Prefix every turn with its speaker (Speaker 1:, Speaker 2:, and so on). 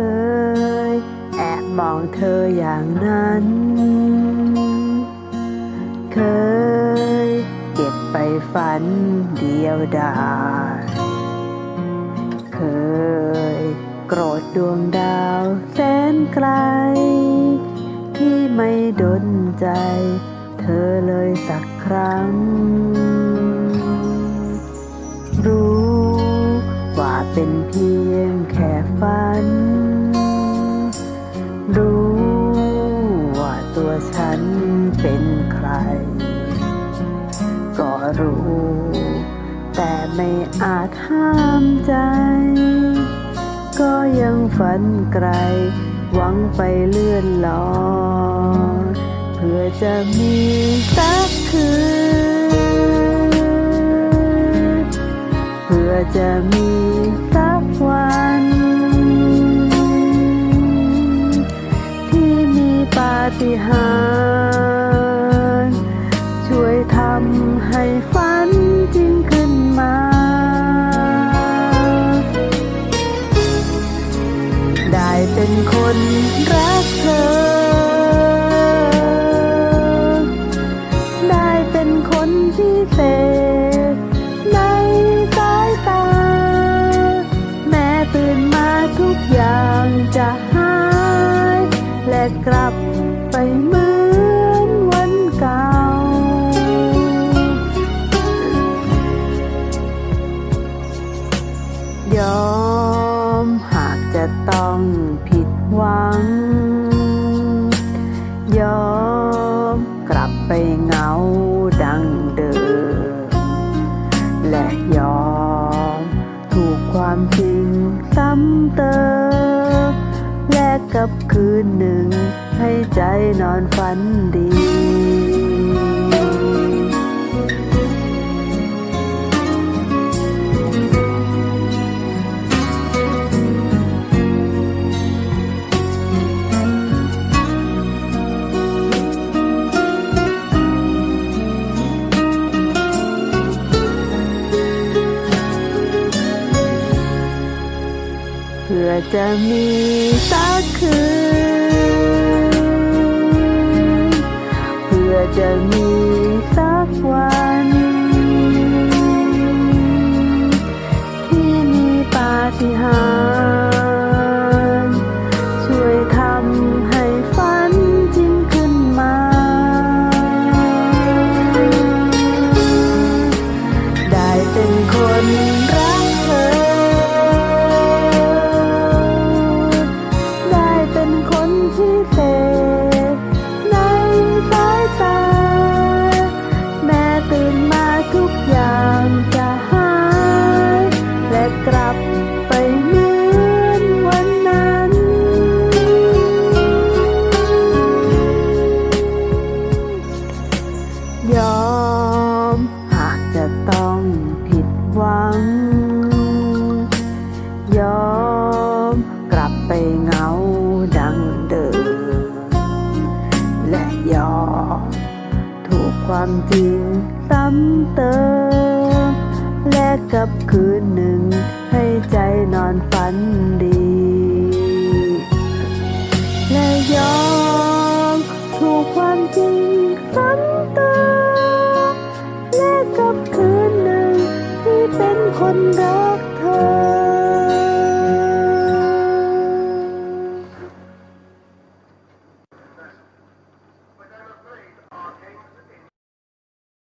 Speaker 1: เคยแอบมองเธออย่างนั้น เคยเก็บไปฝันเดียวดายเคยโกรธดวงดาวแสนไกล ที่ไม่ดนใจ เธอเลยสักครั้ง รู้ว่าเป็นเพียง ฉันเป็นใคร ก็รู้ แต่ไม่อาจห้ามใจ ก็ยังฝันไกล หวังไปเลื่อนลอยเพื่อจะมีสักคืน เพื่อจะมีำให้ฝันจริงขึ้นมา ได้เป็นคนรักเธอ ได้เป็นคนพิเศษในสายตา แม้ตื่นมาทุกอย่างจะหาย และกลับ หวัง ยอมกลับไปเงาดังเดิม และยอมถูกความจริงซ้ำเติม แลกกับคืนหนึ่งให้ใจนอนฝันดี พื่อจะมีสักคืน เพื่อจะมีสัก ค ถูกความจริงซ้ำเติม และกับคืนหนึ่งให้ใจนอนฝันดี